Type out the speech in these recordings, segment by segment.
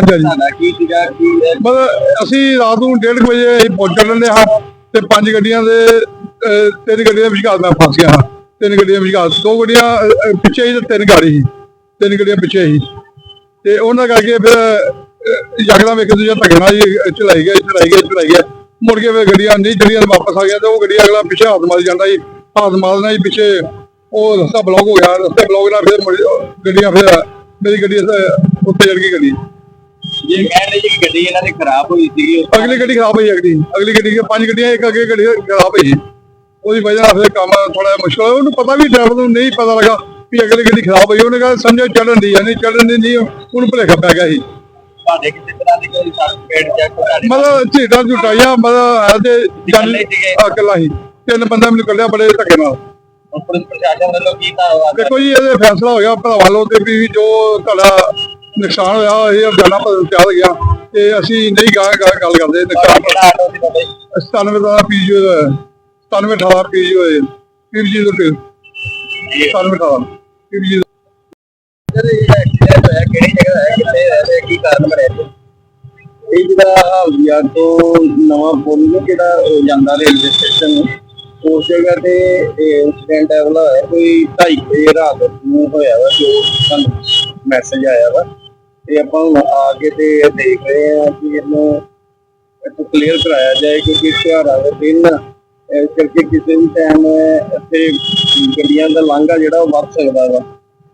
ਕੀ ਸੀਗਾ ਕੀ ਮਤਲਬ ਅਸੀਂ ਰਾਤ ਨੂੰ 1:30 ਵਜੇ ਅਸੀਂ ਪਹੁੰਚ ਲੈਂਦੇ ਹਾਂ ਤੇ ਪੰਜ ਗੱਡੀਆਂ ਦੇ ਤਿੰਨ ਗੱਡੀਆਂ ਵਿਚਕਾਰ ਮੈਂ ਫਸ ਗਿਆ ਹਾਂ। ਤਿੰਨ ਗੱਡੀਆਂ ਵਿਚਕਾਰ ਦੋ ਗੱਡੀਆਂ ਪਿੱਛੇ ਹੀ ਤੇ ਤਿੰਨ ਗਾੜੀ ਸੀ। ਤਿੰਨ ਗੱਡੀਆਂ ਪਿੱਛੇ ਹੀ। ਤੇ ਉਹਨਾਂ ਕਰਕੇ ਫਿਰ ਯਕਦਮ ਇੱਕ ਦੂਜੇ ਧੱਕੇ ਨਾਲ ਹੀ ਚਲਾਈ ਗਏ ਚਲਾਈ ਗਏ ਚਲਾਈ ਗਏ ਮੁੜ ਕੇ ਫਿਰ ਗੱਡੀਆਂ ਨਹੀਂ ਜਿਹੜੀਆਂ ਵਾਪਸ ਆ ਗਿਆ ਤੇ ਉਹ ਗੱਡੀ ਅਗਲਾ ਪਿੱਛੇ ਹੱਥ ਮਾਰੀ ਜਾਂਦਾ ਸੀ ਹੱਥ ਮਾਰਨਾ ਹੀ ਪਿੱਛੇ ਉਹ ਰਸਤਾ ਬਲੌਕ ਹੋ ਗਿਆ। ਰਸਤੇ ਬਲੌਕ ਨਾਲ ਫਿਰ ਗੱਡੀਆਂ ਫਿਰ ਮੇਰੀ ਗੱਡੀ ਉੱਥੇ ਚੜ ਗਈ ਗੱਡੀ ਜੇ ਕਹਿੰਦੇ ਜੀ ਗੱਡੀ ਇਹਨਾਂ ਦੀ ਖਰਾਬ ਹੋਈ ਸੀਗੀ ਅਗਲੀ ਗੱਡੀ ਖਰਾਬ ਹੋਈ ਅਗਲੀ ਅਗਲੀ ਗੱਡੀ ਦੀਆਂ ਪੰਜ ਗੱਡੀਆਂ ਇੱਕ ਅੱਗੇ ਗੱਡੀ ਖਰਾਬ ਹੋਈ। ਉਹਦੀ ਵਜ੍ਹਾ ਨਾਲ ਫਿਰ ਕੰਮ ਥੋੜਾ ਮੁਸ਼ਕਲ ਉਹਨੂੰ ਪਤਾ ਵੀ ਡਰਾਈਵਰ ਨੂੰ ਨਹੀਂ ਪਤਾ ਲੱਗਾ ਵੀ ਅਗਲੀ ਗੱਡੀ ਖਰਾਬ ਹੋਈ। ਉਹਨੇ ਕਹਾ ਸਮਝੋ ਚੱਲਣ ਦੀ ਨਹੀਂ ਚੱਲਣ ਦੀ ਨਹੀਂ ਉਹਨੂੰ ਭੁਲੇਖਾ ਪੈ ਗਿਆ ਸੀ। ਤੁਹਾਡੇ ਕਿਸੇ ਤਰ੍ਹਾਂ ਦੀ ਕੋਈ ਸਰਟੀਫਿਕੇਟ ਜਾਂ ਕੋਈ ਮਤਲਬ ਝੀਟਾਂ ਝੁਟਾਈਆਂ ਮਤਲਬ? ਇਕੱਲਾ ਹੀ ਤਿੰਨ ਬੰਦਾ ਮੈਨੂੰ ਕੱਢਿਆ ਬੜੇ ਧੱਕੇ ਨਾਲ। ਪੁਲਿਸ ਪ੍ਰਸ਼ਾਸਨ ਵੱਲੋਂ ਕੀ ਧੰਨਵਾਦ ਦੇਖੋ ਜੀ ਇਹਦੇ ਫੈਸਲਾ ਹੋ ਗਿਆ ਭਰਾਵਾਂ ਲੋ ਤੇ ਵੀ ਜੋ ਤੁਹਾਡਾ ਨੁਕਸਾਨ ਹੋਇਆ ਇਹ ਜਾਨਾ ਚੱਲ ਗਿਆ। ਤੇ ਅਸੀਂ ਨਹੀਂ ਗਾ ਗਾ- ਗੱਲ ਕਰਦੇ ਨੁਕਸਾਨ ਕਿਹੜਾ ਆਟੋ ਸੀ ਤੁਹਾਡੇ 97 ਦਾ ਪੀਜੀ 97 18 ਪੀਜੀ ਹੋਏ ਪੀਜੀ ਦੇ ਤੇ 97 18 ਪੀਜੀ ਸਰ ਇਹ ਐਕਸੀਡੈਂਟ ਹੋਇਆ ਕਿਹੜੀ ਜਗ੍ਹਾ ਹੈ ਕਿੱਥੇ ਹੈ ਤੇ ਕੀ ਕਾਰਨ ਬਣਿਆ ਜੀ ਇਹ ਜਿਹੜਾ ਹਾਲਦੀਆ ਤੋਂ ਨਵਾਂ ਪੁਲ ਨੂੰ ਜਿਹੜਾ ਉਹ ਜਾਂਦਾ ਰੇਲਵੇ ਸਟੇਸ਼ਨ ਨੂੰ ਉਸ ਜਗ੍ਹਾ ਤੇ ਇਨਸੀਡੈਂਟ ਹੈ ਵਾਲਾ ਹੈ ਕੋਈ 2:30 ਵਜੇ ਰਾਤ ਨੂੰ ਹੋਇਆ ਵਾ ਜੋ ਸਾਨੂੰ ਮੈਸੇਜ ਆਇਆ ਵਾ। ਤੇ ਆਪਾਂ ਹੁਣ ਆ ਕੇ ਤੇ ਇਹ ਦੇਖ ਰਹੇ ਹਾਂ ਕਿ ਇਹਨੂੰ ਇੱਥੋਂ ਕਲੀਅਰ ਕਰਾਇਆ ਜਾਏ ਕਿਉਂਕਿ ਤਿਉਹਾਰਾਂ ਦੇ ਦਿਨ ਇਸ ਕਰਕੇ ਕਿਸੇ ਵੀ ਟਾਈਮ ਇੱਥੇ ਗੱਡੀਆਂ ਦਾ ਲਾਂਘਾ ਜਿਹੜਾ ਉਹ ਵੱਧ ਸਕਦਾ ਵਾ।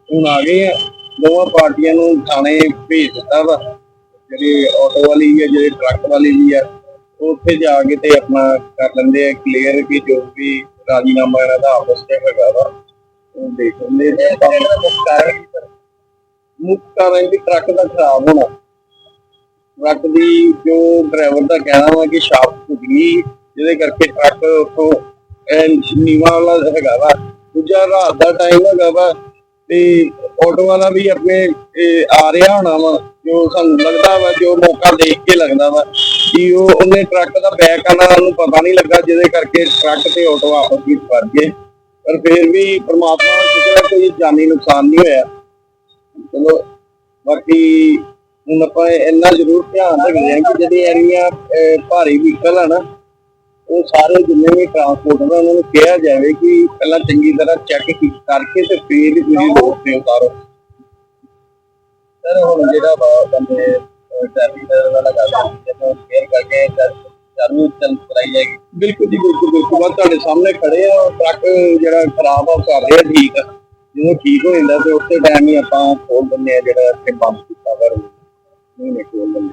ਹੁਣ ਆ ਗਏ ਆ, ਦੋਵਾਂ ਪਾਰਟੀਆਂ ਨੂੰ ਥਾਣੇ ਭੇਜ ਦਿੱਤਾ ਵਾ। ਜਿਹੜੀ ਆਟੋ ਵਾਲੀ ਵੀ ਹੈ, ਜਿਹੜੇ ਟਰੱਕ ਵਾਲੀ ਵੀ ਆ ਉਹ ਉੱਥੇ ਜਾ ਕੇ ਤੇ ਆਪਣਾ ਕਰ ਲੈਂਦੇ ਆ ਕਲੀਅਰ ਕਿ ਜੋ ਵੀ ਰਾਜੀਨਾਮਾ ਇਹਨਾਂ ਦਾ ਆਪਸ ਵਿੱਚ ਹੈਗਾ ਵਾ। ਉਹ ਦੇਖ ਲੈਂਦੇ ਆ ਆਪਾਂ ਮੁੱਖ ਕਾਰਨ ਕੀ ਟਰੱਕ ਦਾ ਖਰਾਬ ਹੋਣਾ। ਟਰੱਕ ਦੀ ਜੋ ਡਰਾਈਵਰ ਦਾ ਕਹਿਣਾ ਵਾ ਕਿ ਸ਼ਾਫਟ ਟੁੱਟ ਗਈ, ਜਿਹਦੇ ਕਰਕੇ ਟਰੱਕ ਉੱਥੋਂ ਐਨ ਨੀਵਾਂ ਵਾਲਾ ਹੈਗਾ ਵਾ। ਦੂਜਾ ਰਾਤ ਦਾ ਟਾਈਮ ਹੈਗਾ ਵਾ ਤੇ ਆਟੋ ਵਾਲਾ ਵੀ ਆਪਣੇ ਆ ਰਿਹਾ ਹੋਣਾ ਵਾ। ਜੋ ਸਾਨੂੰ ਲੱਗਦਾ ਵਾ, ਜੋ ਮੌਕਾ ਦੇਖ ਕੇ ਲੱਗਦਾ ਵਾ ਕਿ ਉਹ ਉਹਨੇ ਟਰੱਕ ਦਾ ਬੈਕ ਆਣਾ ਨੂੰ ਪਤਾ ਨਹੀਂ ਲੱਗਾ, ਜਿਹਦੇ ਕਰਕੇ ਟਰੱਕ ਤੇ ਆਟੋ ਆਪਸ ਵਿੱਚ ਵੱਜ ਗਏ। ਪਰ ਫਿਰ ਵੀ ਪ੍ਰਮਾਤਮਾ ਦਾ ਸ਼ੁਕਰ ਹੈ ਕੋਈ ਜਾਨੀ ਨੁਕਸਾਨ ਨਹੀਂ ਹੋਇਆ। ਬਾਕੀ ਹੁਣ ਆਪਾਂ ਇੰਨਾ ਜ਼ਰੂਰ ਧਿਆਨ ਰੱਖਦੇ ਹਾਂ ਕਿ ਜਿਹੜੀ ਅਹ, ਭਾਰੀ ਵਹੀਕਲ ਆ ਨਾ ਉਹ ਸਾਰੇ ਜਿੰਨੇ ਵੀ ਟਰਾਂਸਪੋਰਟ ਨੇ ਉਹਨਾਂ ਨੂੰ ਕਿਹਾ ਜਾਵੇ ਕਿ ਪਹਿਲਾਂ ਚੰਗੀ ਤਰ੍ਹਾਂ ਚੈੱਕ ਕਰਕੇ ਤੇ ਫੇਰ ਹੀ ਤੁਸੀਂ ਰੋਡ ਤੇ ਉਤਾਰੋ। ਸਰ ਹੁਣ ਜਿਹੜਾ ਵਾ ਬੰਦੇ ਟ੍ਰੈਫਿਕ ਵਾਲਾ ਗੱਲ ਜਦੋਂ ਫੇਰ ਕਰਕੇ ਚਾਲੂ ਚੱਲ ਕਰਾਈ ਜਾਏਗੀ। ਬਿਲਕੁਲ ਜੀ ਬਿਲਕੁਲ ਬਿਲਕੁਲ। ਤੁਹਾਡੇ ਸਾਹਮਣੇ ਖੜੇ ਆ ਟਰੱਕ ਜਿਹੜਾ ਖਰਾਬ ਆ ਉਹ ਕਰ ਰਿਹਾ ਠੀਕ ਆ। ਜਦੋਂ ਠੀਕ ਹੋ ਜਾਂਦਾ ਤੇ ਉਸੇ ਟਾਈਮ ਹੀ ਆਪਾਂ ਖੋਲ ਦਿੰਦੇ ਆ ਜਿਹੜਾ ਇੱਥੇ ਬੰਦ ਕੀਤਾ ਵਾ ਨਹੀਂ ਨਹੀਂ ਖੋਲ ਦਿੰਦੇ